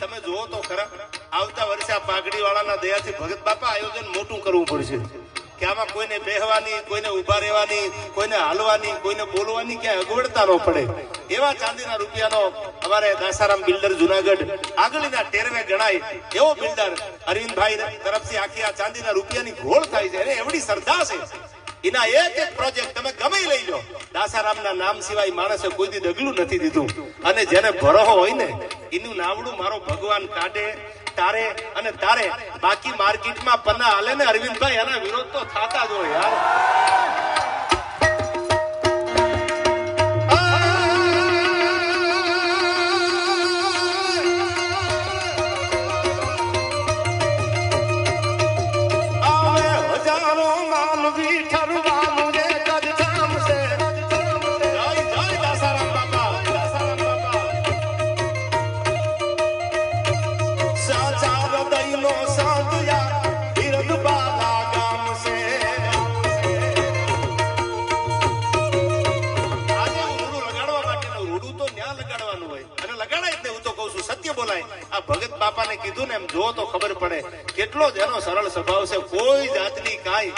તમે જુઓ તો ખરા, આવતા વર્ષે આ પાઘડી વાળાના દયાથી ભગત બાપા આયોજન મોટું કરવું પડશે. કે આમાં કોઈને બેહવાની, કોઈને ઊભા રહેવાની, કોઈને હાલવાની, કોઈને બોલવાની ક્યાંય અગવડતા ન પડે. એવા ચાંદીના રૂપિયાનો અમારે દાસારામ બિલ્ડર જુનાગઢ, આગળના ટેરવે ગણાય એવો બિલ્ડર અરવિંદભાઈ તરફથી આખી આ ચાંદીના રૂપિયાની ઘોળ થાય છે. એને એવડી શ્રદ્ધા છે. એના એક એક પ્રોજેક્ટ તમે ગમે લઈ લો દાસારામના નામ સિવાય માણસે કોઈ દી ડગલું નથી દીધું. અને જેને ભરોહો હોય ને એનું નાવડું મારો ભગવાન કાઢે, તારે અને તારે બાકી માર્કેટમાં પન્ના હાલે ને અરવિંદભાઈ, એના વિરોધ તો થતા જ હોય. આજે રૂડું લગાડવા માટેનું તો ન્યા લગાડવાનું હોય. અને લગાડાય હું તો કહું છું, સત્ય બોલાય. આ ભગત બાપાને કીધું ને એમ જો તો ખબર પડે. કેટલો જ એનો સરળ સ્વભાવ છે, કોઈ જાતની કાંઈ,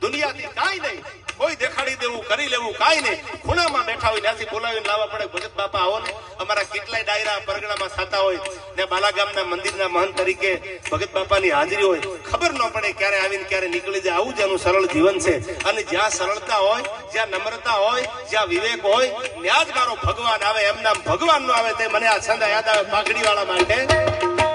દુનિયાથી કાંઈ નહીં. કોઈ દેખાડી દેવું, કરી લેવું, કાંઈ નહીં. ખૂણામાં બેઠા હોય, ત્યાંથી બોલાવીને લાવવા પડે ભગત બાપા આવો ને. અમારા કેટલાય ડાયરા પરગણામાં થતા હોય. ને બાલાગામના મંદિરના મહંત તરીકે ભગત બાપાની હાજરી હોય. ખબર ન પડે ક્યારે આવીને ક્યારે નીકળી જાય. આવું જ એનું સરળ જીવન છે. અને જ્યાં સરળતા હોય, જ્યાં નમ્રતા હોય, જ્યાં વિવેક હોય ત્યાં જ મારો ભગવાન આવે એમ નામ ભગવાન નો આવે તે મને આ છંદ યાદ આવે પાઘડી વાળા માટે.